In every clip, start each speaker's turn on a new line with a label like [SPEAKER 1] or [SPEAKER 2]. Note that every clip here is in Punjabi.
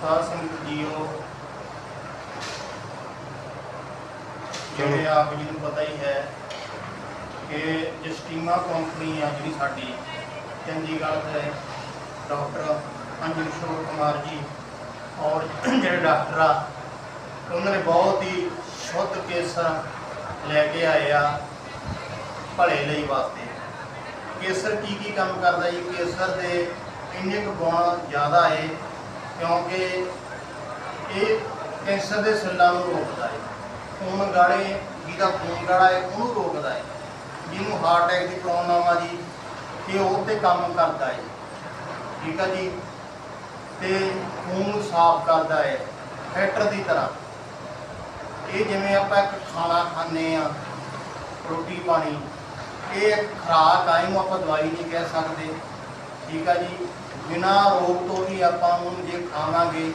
[SPEAKER 1] ਸਾਧ ਸੰਗਤ ਜੀਓ। ਜਿਹੜੇ ਆਪ ਜੀ ਨੂੰ ਪਤਾ ਹੀ ਹੈ ਕਿ ਜਸਟੀਮਾ ਕੰਪਨੀ ਆ ਜਿਹੜੀ ਸਾਡੀ ਚੰਡੀਗੜ੍ਹ ਦੇ ਡਾਕਟਰ ਅੰਜਨ ਕਿਸ਼ੋਰ ਕੁਮਾਰ ਜੀ ਔਰ ਜਿਹੜੇ ਡਾਕਟਰ ਆ, ਉਹਨਾਂ ਨੇ ਬਹੁਤ ਹੀ ਸ਼ੁੱਧ ਕੇਸਰ ਲੈ ਕੇ ਆਏ ਆ ਭਲੇ ਲਈ ਵਾਸਤੇ। ਕੇਸਰ ਕੀ ਕੀ ਕੰਮ ਕਰਦਾ ਜੀ? ਕੇਸਰ ਦੇ ਇੰਨੇ ਕੁ ਗੁਣ ਜ਼ਿਆਦਾ ਏ ਕਿਉਂਕਿ ਇਹ ਕੈਂਸਰ ਦੇ ਸੈੱਲਾਂ ਨੂੰ ਰੋਕਦਾ ਹੈ ਖੂਨ ਗਾੜੇ ਜਿਹਦਾ ਖੂਨ ਗਾੜਾ ਹੈ ਉਹਨੂੰ ਰੋਕਦਾ ਹੈ ਜਿਹਨੂੰ ਹਾਰਟ ਅਟੈਕ ਦੀ ਪ੍ਰੋਬਲਮ ਆ ਜੀ, ਇਹ ਉਹ ਤੇ ਕੰਮ ਕਰਦਾ ਹੈ ਠੀਕ ਆ ਜੀ? ਤੇ ਖੂਨ ਨੂੰ ਸਾਫ਼ ਕਰਦਾ ਹੈ ਫਿਲਟਰ ਦੀ ਤਰ੍ਹਾਂ। ਇਹ ਜਿਵੇਂ ਆਪਾਂ ਇੱਕ ਖਾਣਾ ਖਾਂਦੇ ਆ, ਰੋਟੀ ਪਾਣੀ, ਇਹ ਇੱਕ ਖੁਰਾਕ ਆ, ਇਹਨੂੰ ਆਪਾਂ ਦਵਾਈ ਨਹੀਂ ਕਹਿ ਸਕਦੇ। ਠੀਕ ਆ ਜੀ। ਬਿਨਾਂ ਰੋਗ ਤੋਂ ਹੀ ਆਪਾਂ ਉਹਨੂੰ ਜੇ ਖਾਵਾਂਗੇ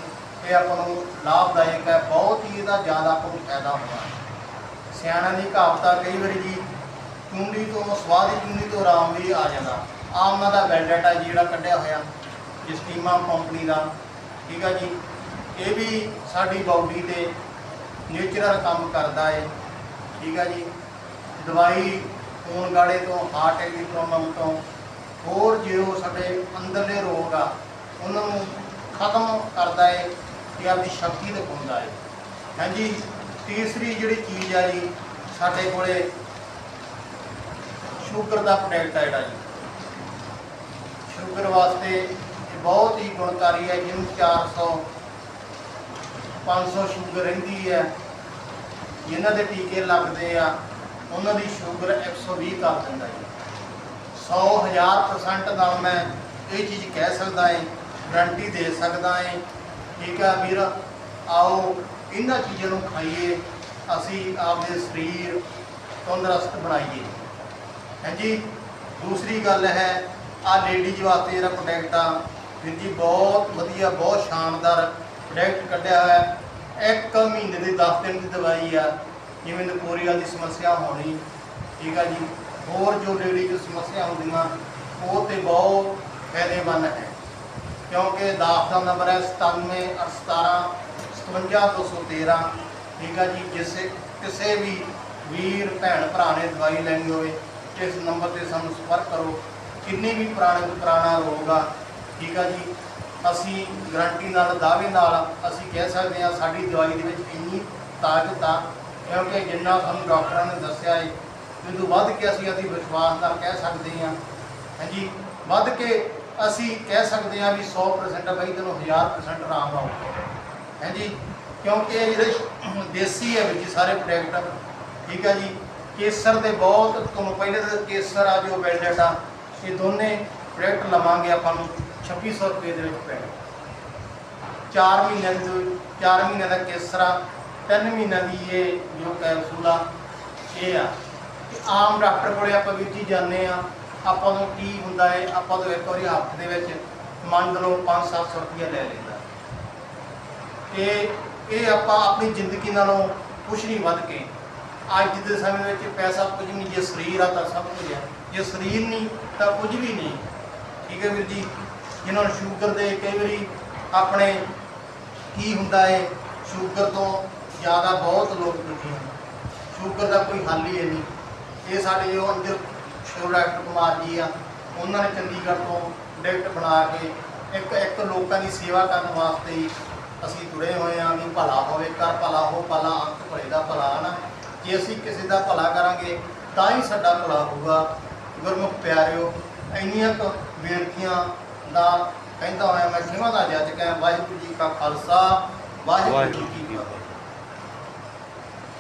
[SPEAKER 1] ਇਹ ਆਪਾਂ ਨੂੰ ਲਾਭਦਾਇਕ ਹੈ। ਬਹੁਤ ਹੀ ਇਹਦਾ ਜ਼ਿਆਦਾ ਆਪਾਂ ਨੂੰ ਫਾਇਦਾ ਹੋਣਾ। ਸਿਆਣਿਆਂ ਦੀ ਕਹਾਵਤਾ ਕਈ ਵਾਰੀ ਜੀ, ਚੁੰਡੀ ਤੋਂ ਸਵਾਦ ਦੀ ਚੁੰਡੀ ਤੋਂ ਆਰਾਮ ਵੀ ਆ ਜਾਂਦਾ। ਆ ਉਹਨਾਂ ਦਾ ਵੈਲਡੇਟਾ ਜਿਹੜਾ ਕੱਢਿਆ ਹੋਇਆ ਜਸਟੀਮਾ ਕੰਪਨੀ ਦਾ। ਠੀਕ ਆ ਜੀ। ਇਹ ਵੀ ਸਾਡੀ ਬਾਡੀ ਤੇ ਨੇਚਰਲ ਕੰਮ ਕਰਦਾ ਹੈ ਠੀਕ ਆ ਜੀ। ਦਵਾਈ ਖੂਨ ਗਾੜੇ ਤੋਂ ਹਾਰਟ ਅਟੈਕ ਪ੍ਰੋਬਲਮ ਤੋਂ ਹੋਰ ਜੋ ਸਾਡੇ ਅੰਦਰਲੇ ਰੋਗ ਆ, ਉਹਨਾਂ ਨੂੰ ਖਤਮ ਕਰਦਾ ਹੈ ਤੇ ਆਪਦੀ ਸ਼ਕਤੀ ਦੇ ਪਾਉਂਦਾ ਹੈ ਹਾਂਜੀ, ਤੀਸਰੀ ਜਿਹੜੀ ਚੀਜ਼ ਆ ਜੀ, ਸਾਡੇ ਕੋਲੇ ਸ਼ੂਗਰ ਦਾ ਪ੍ਰੋਡਕਟ ਆ ਜਿਹੜਾ ਜੀ। ਸ਼ੂਗਰ ਵਾਸਤੇ ਇਹ ਬਹੁਤ ਹੀ ਗੁਣਕਾਰੀ ਹੈ, ਜਿਹਨੂੰ 400 500 ਸ਼ੂਗਰ ਰਹਿੰਦੀ ਹੈ। ਜਿਨ੍ਹਾਂ ਦੇ ਟੀਕੇ ਲੱਗਦੇ ਆ, ਉਹਨਾਂ ਦੀ ਸ਼ੂਗਰ 120 ਕਰ ਦਿੰਦਾ ਜੀ। 100 ਹਜ਼ਾਰ ਪਰਸੈਂਟ ਨਾਲ ਮੈਂ ਇਹ ਚੀਜ਼ ਕਹਿ ਸਕਦਾ ਏ ਗਰੰਟੀ ਦੇ ਸਕਦਾ ਏ ਠੀਕ ਆ ਵੀਰ, ਆਓ ਇਹਨਾਂ ਚੀਜ਼ਾਂ ਨੂੰ ਖਾਈਏ, ਅਸੀਂ ਆਪਦੇ ਸਰੀਰ ਤੰਦਰੁਸਤ ਬਣਾਈਏ। ਹਾਂਜੀ ਦੂਸਰੀ ਗੱਲ ਹੈ, ਆ ਲੇਡੀਜ਼ ਵਾਸਤੇ ਜਿਹੜਾ ਪ੍ਰੋਡਕਟ ਆ, ਵੀਰ ਜੀ ਬਹੁਤ ਵਧੀਆ, ਬਹੁਤ ਸ਼ਾਨਦਾਰ ਪ੍ਰੋਡਕਟ ਕੱਢਿਆ ਹੋਇਆ ਇੱਕ ਮਹੀਨੇ ਦੇ 10 ਦਿਨ ਦੀ ਦਵਾਈ ਆ, ਜਿਵੇਂ ਨਕੋਰੀਆ ਦੀ ਸਮੱਸਿਆ ਹੋਣੀ, ਠੀਕ ਆ ਜੀ। ਹੋਰ ਜੋ ਲੇਡੀ ਦੀ ਸਮੱਸਿਆ ਹੁੰਦੀਆਂ, ਉਹ ਤੇ ਬਹੁਤ ਫਾਇਦੇਮੰਦ ਹੈ। ਕਿਉਂਕਿ ਦਾਖ ਦਾ ਨੰਬਰ ਹੈ 97 17 57213 ਠੀਕ ਆ ਜੀ, ਜਿਸੇ ਕਿਸੇ ਵੀ ਵੀਰ, ਭੈਣ, ਭਰਾ ਨੇ ਦਵਾਈ ਲੈਣੀ ਹੋਵੇ ਇਸ ਨੰਬਰ ਤੇ ਸਾਨੂੰ ਸੰਪਰਕ ਕਰੋ। ਕਿੰਨੀ ਵੀ ਪੁਰਾਣੇ ਪੁਰਾਣਾ ਰੋਗ ਆ, ਠੀਕ ਆ ਜੀ, ਅਸੀਂ ਗਰੰਟੀ ਨਾਲ, ਦਾਅਵੇ ਨਾਲ ਅਸੀਂ ਕਹਿ ਸਕਦੇ ਹਾਂ, ਸਾਡੀ ਦਵਾਈ ਦੇ ਵਿੱਚ ਇੰਨੀ ਤਾਕਤ ਆ। ਕਿਉਂਕਿ ਜਿੰਨਾ ਸਾਨੂੰ ਡਾਕਟਰਾਂ ਨੇ ਦੱਸਿਆ ਹੈ ਇਹ ਵੱਧ ਕੇ ਅਸੀਂ ਅਸੀਂ ਵਿਸ਼ਵਾਸ ਨਾਲ ਕਹਿ ਸਕਦੇ ਹਾਂ। ਹਾਂਜੀ, ਵੱਧ ਕੇ ਅਸੀਂ ਕਹਿ ਸਕਦੇ ਹਾਂ ਵੀ 100% ਬਈ ਤੈਨੂੰ 1000% ਆਰਾਮ ਆਊਗਾ ਹਾਂਜੀ, ਕਿਉਂਕਿ ਇਹ ਜਿਹੜੇ ਦੇਸੀ ਹੈ ਵਿੱਚ ਸਾਰੇ ਪ੍ਰੋਡਕਟ ਠੀਕ ਆ ਜੀ, ਕੇਸਰ ਦੇ ਬਹੁਤ, ਤੁਹਾਨੂੰ ਪਹਿਲੇ ਤਾਂ ਕੇਸਰ ਆ, ਜੋ ਵੈਲਡਟ ਆ, ਇਹ ਦੋਨੇ ਪ੍ਰੋਡਕਟ ਲਵਾਂਗੇ ਆਪਾਂ ਨੂੰ 2600 ਰੁਪਏ ਦੇ ਵਿੱਚ ਪੈਣਾ। 4 ਮਹੀਨਿਆਂ ਦੀ 4 ਮਹੀਨਿਆਂ ਦਾ ਕੇਸਰਾ 3 ਮਹੀਨਿਆਂ ਦੀ ਇਹ ਜੋ ਕੈਪਸੂਲ ਆ, ਇਹ ਆ। ਆਮ ਡਾਕਟਰ ਕੋਲੇ ਆਪਾਂ ਵੀਰ ਜੀ ਜਾਂਦੇ ਆ ਆਪਾਂ ਨੂੰ ਕੀ ਹੁੰਦਾ ਹੈ? ਆਪਾਂ ਤੋਂ ਇੱਕ ਵਾਰੀ ਹੱਥ ਦੇ ਵਿੱਚ ਮੰਨ ਲਓ 5-700 ਰੁਪਏ ਲੈ ਲੈਂਦਾ ਤੇ ਇਹ ਆਪਾਂ ਆਪਣੀ ਜ਼ਿੰਦਗੀ ਨਾਲੋਂ ਕੁਝ ਨਹੀਂ ਵੱਧ ਕੇ ਅੱਜ ਦੇ ਸਮੇਂ ਵਿੱਚ ਪੈਸਾ ਕੁਝ ਨਹੀਂ, ਜੇ ਸਰੀਰ ਆ ਤਾਂ ਸਭ ਕੁਝ ਹੈ। ਜੇ ਸਰੀਰ ਨਹੀਂ, ਤਾਂ ਕੁਝ ਵੀ ਨਹੀਂ। ਠੀਕ ਹੈ ਵੀਰ ਜੀ? ਜਿਨ੍ਹਾਂ ਨੂੰ ਸ਼ੂਗਰ ਦੇ ਕਈ ਵਾਰੀ ਆਪਣੇ ਕੀ ਹੁੰਦਾ ਹੈ? ਸ਼ੂਗਰ ਤੋਂ ਜ਼ਿਆਦਾ ਬਹੁਤ ਲੋਕ ਦੁਖੀ ਹਨ। ਸ਼ੂਗਰ ਦਾ ਕੋਈ ਹੱਲ ਹੀ ਹੈ ਨਹੀਂ। ਇਹ ਸਾਡੇ ਜੋ ਅੰਦਰ ਸ਼ਿਵ ਡਾਕਟਰ ਕੁਮਾਰ ਜੀ ਆ, ਉਹਨਾਂ ਨੇ ਚੰਡੀਗੜ੍ਹ ਤੋਂ ਡਾਇਰੈਕਟ ਬਣਾ ਕੇ ਇੱਕ ਇੱਕ ਲੋਕਾਂ ਦੀ ਸੇਵਾ ਕਰਨ ਵਾਸਤੇ ਹੀ ਅਸੀਂ ਤੁਰੇ ਹੋਏ ਆ ਵੀ ਭਲਾ ਹੋਵੇ ਕਰ ਭਲਾ ਹੋ, ਭਲਾ ਅੰਤ ਭਲੇ ਦਾ ਭਲਾ ਨਾ। ਜੇ ਅਸੀਂ ਕਿਸੇ ਦਾ ਭਲਾ ਕਰਾਂਗੇ, ਤਾਂ ਹੀ ਸਾਡਾ ਭਲਾ ਹੋਊਗਾ। ਗੁਰਮੁਖ ਪਿਆਰਿਓ, ਇੰਨੀਆਂ ਕੁ ਬੇਨਤੀਆਂ ਦਾ ਕਹਿੰਦਾ ਹੋਇਆ ਮੈਂ ਖਿਮਾ ਦਾ ਜੱਜ ਕਹਿ, ਵਾਹਿਗੁਰੂ ਜੀ ਕਾ ਖਾਲਸਾ, ਵਾਹਿਗੁਰੂ ਜੀ ਕੀ ਫਤਿਹ।